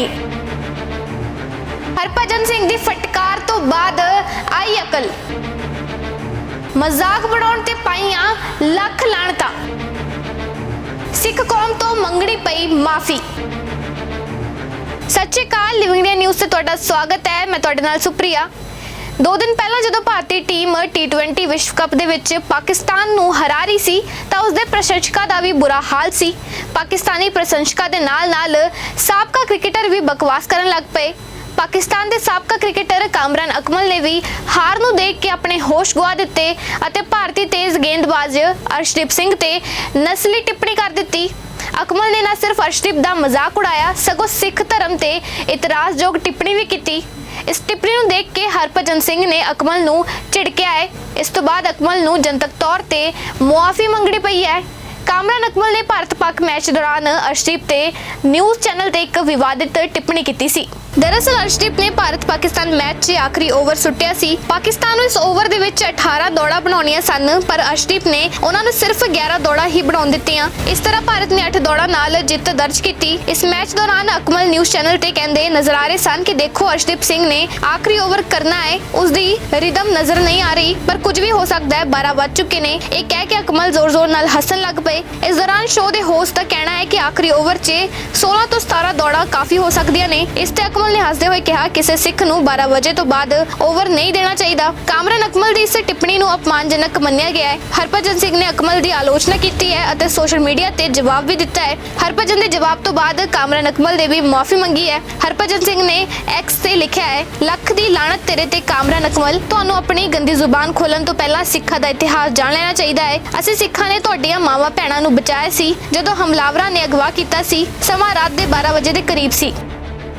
ਬਣੀ ਹਰਭਜਨ ਸਿੰਘ ਦੀ ਫਟਕਾਰ ਤੋਂ ਬਾਅਦ ਆਈ ਅਕਲ। ਮਜ਼ਾਕ ਬਣਾਉਣ ਤੇ ਪਾਈਆਂ ਲੱਖ ਲਾਣਤਾਂ ਸਿੱਖ ਕੌਮ ਤੋਂ ਮੰਗਣੀ ਪਈ ਮਾਫੀ। ਸਤਿ ਸ਼੍ਰੀ ਅਕਾਲ ਲਿਵਿੰਗ ਇੰਡੀਆ ਨਿਊਜ਼ ਤੇ ਤੁਹਾਡਾ ਸਵਾਗਤ ਹੈ। ਮੈਂ ਤੁਹਾਡੇ ਨਾਲ ਸੁਪ੍ਰਿਆ। ਦੋ ਦਿਨ ਪਹਿਲਾਂ ਜਦੋਂ ਭਾਰਤੀ ਟੀਮ T20 ਵਿਸ਼ਵ ਕੱਪ ਦੇ ਵਿੱਚ ਪਾਕਿਸਤਾਨ ਨੂੰ ਹਰਾ ਰਹੀ ਸੀ ਤਾਂ ਉਸ ਦੇ ਪ੍ਰਸ਼ੰਸਕਾਂ ਦਾ ਵੀ ਬੁਰਾ ਹਾਲ ਸੀ। ਪਾਕਿਸਤਾਨੀ ਪ੍ਰਸ਼ੰਸਕਾਂ ਦੇ ਨਾਲ-ਨਾਲ ਸਾਬਕਾ ਕ੍ਰਿਕਟਰ ਵੀ ਬਕਵਾਸ ਕਰਨ ਲੱਗ ਪਏ। ਪਾਕਿਸਤਾਨ ਦੇ ਸਾਬਕਾ ਕ੍ਰਿਕਟਰ ਕਾਮਰਾਨ ਅਕਮਲ ਨੇ ਵੀ ਹਾਰ ਨੂੰ ਦੇਖ ਕੇ ਆਪਣੇ ਹੋਸ਼ ਗਵਾ ਦਿੱਤੇ ਅਤੇ ਭਾਰਤੀ ਤੇਜ਼ ਗੇਂਦਬਾਜ਼ ਅਰਸ਼ਦੀਪ ਸਿੰਘ ਤੇ ਨਸਲੀ ਟਿੱਪਣੀ ਕਰ ਦਿੱਤੀ। ਅਕਮਲ ਨੇ ਨਾ ਸਿਰਫ ਅਰਸ਼ਦੀਪ ਦਾ ਮਜ਼ਾਕ ਉਡਾਇਆ, ਸਗੋਂ ਸਿੱਖ ਧਰਮ ਤੇ ਇਤਰਾਜ਼ਯੋਗ ਟਿੱਪਣੀ ਵੀ ਕੀਤੀ। ਇਸ ਟਿੱਪਣੀ ਨੂੰ ਦੇਖ ਕੇ ਹਰਭਜਨ ਸਿੰਘ ਨੇ ਅਕਮਲ ਨੂੰ ਝਿੜਕਿਆ ਹੈ। ਇਸ ਤੋਂ ਬਾਅਦ ਅਕਮਲ ਨੂੰ ਜਨਤਕ ਤੌਰ ਤੇ ਮੁਆਫੀ ਮੰਗਣੀ ਪਈ ਹੈ। ਕਾਮਰਾਨ ਅਕਮਲ ਨੇ ਭਾਰਤ ਪਾਕ ਮੈਚ ਦੌਰਾਨ ਅਰਸ਼ਦੀਪ ਤੇ ਨਿਊਜ਼ ਚੈਨਲ ਤੇ ਇੱਕ ਵਿਵਾਦਿਤ ਟਿੱਪਣੀ ਕੀਤੀ ਸੀ। ਦਰਅਸਲ ਅਰਸ਼ਦੀਪ ਨੇ ਭਾਰਤ ਪਾਕਿਸਤਾਨ ਮੈਚ 'ਚ ਆਖਰੀ ਓਵਰ ਸੁੱਟਿਆ ਸੀ। ਪਾਕਿਸਤਾਨ ਨੂੰ ਇਸ ਓਵਰ ਦੇ ਵਿੱਚ 18 ਦੌੜਾਂ ਬਣਾਉਣੀਆਂ ਸਨ, ਪਰ ਅਰਸ਼ਦੀਪ ਨੇ ਉਹਨਾਂ ਨੂੰ ਸਿਰਫ 11 ਦੌੜਾਂ ਹੀ ਬਣਾਉਣ ਦਿੱਤੀਆਂ। ਇਸ ਤਰ੍ਹਾਂ ਭਾਰਤ ਨੇ 8 ਦੌੜਾਂ ਨਾਲ ਜਿੱਤ ਦਰਜ ਕੀਤੀ। ਇਸ ਮੈਚ ਦੌਰਾਨ ਅਕਮਲ ਨਿਊਜ਼ ਚੈਨਲ ਤੇ ਕਹਿੰਦੇ ਨਜ਼ਰ ਆ ਰਹੇ ਸਨ ਕਿ ਦੇਖੋ, ਅਰਸ਼ਦੀਪ ਸਿੰਘ ਨੇ ਆਖਰੀ ਓਵਰ ਕਰਨਾ ਹੈ, ਉਸ ਦੀ ਰਿਦਮ ਨਜ਼ਰ ਨਹੀਂ ਆ ਰਹੀ, ਪਰ ਕੁਝ ਵੀ ਹੋ ਸਕਦਾ ਹੈ 12 ਵੱਜ ਚੁੱਕੇ ਨੇ। ਇਹ ਕਹਿ ਕੇ ਅਕਮਲ ਜ਼ੋਰ-ਜ਼ੋਰ ਨਾਲ ਹੱਸਣ ਲੱਗ ਪਏ। ਇਸ ਦੌਰਾਨ ਸ਼ੋਅ ਦੇ ਹੋਸਟ ਦਾ ਕਹਿਣਾ ਹੈ ਕਿ ਆਖਰੀ ਓਵਰ 'ਚ 16 ਤੋਂ 17 ਦੌੜਾਂ ਕਾਫੀ ਹੋ ਸਕਦੀਆਂ ਨੇ। ਇਸ ਤੇ ਅਕਮਲ ਨੇ ਹੱਸਦੇ ਹੋਏ ਕਿਹਾ, ਕਿਸੇ ਸਿੱਖ ਨੂੰ 12 ਵਜੇ ਤੋਂ ਬਾਅਦ ਓਵਰ ਨਹੀਂ ਦੇਣਾ ਚਾਹੀਦਾ। ਕਾਮਰਾਨ ਅਕਮਲ ਦੀ ਇਸ ਟਿੱਪਣੀ ਨੂੰ ਅਪਮਾਨਜਨਕ ਮੰਨਿਆ ਗਿਆ ਹੈ। ਹਰਭਜਨ ਸਿੰਘ ਨੇ ਅਕਮਲ ਦੀ ਆਲੋਚਨਾ ਕੀਤੀ ਹੈ ਅਤੇ ਸੋਸ਼ਲ ਮੀਡੀਆ ਤੇ ਜਵਾਬ ਵੀ ਦਿੱਤਾ ਹੈ। ਹਰਭਜਨ ਦੇ ਜਵਾਬ ਤੋਂ ਬਾਅਦ ਕਾਮਰਾਨ ਅਕਮਲ ਦੇ ਵੀ ਮਾਫੀ ਮੰਗੀ ਹੈ। ਹਰਭਜਨ ਸਿੰਘ ਨੇ ਐਕਸ ਤੇ ਲਿਖਿਆ ਹੈ, ਲੱਖ ਦੀ ਲਾਣਤ ਤੇਰੇ ਤੇ ਕਾਮਰਾਨ ਅਕਮਲ। ਤੁਹਾਨੂੰ ਆਪਣੀ ਗੰਦੀ ਜ਼ੁਬਾਨ ਖੋਲਣ ਤੋਂ ਪਹਿਲਾਂ ਸਿੱਖਾਂ ਦਾ ਇਤਿਹਾਸ ਜਾਣ ਲੈਣਾ ਚਾਹੀਦਾ ਹੈ। ਅਸੀਂ ਸਿੱਖਾਂ ਨੇ ਤੁਹਾਡੀਆਂ ਮਾਵਾਂ ਭੈਣਾਂ ਭੈਣਾਂ ਨੂੰ ਬਚਾਇਆ ਸੀ, ਜਦੋਂ ਹਮਲਾਵਰਾਂ ਨੇ ਅਗਵਾ ਕੀਤਾ ਸੀ, ਸਮਾਂ ਰਾਤ ਦੇ 12 ਵਜੇ ਦੇ ਕਰੀਬ ਸੀ।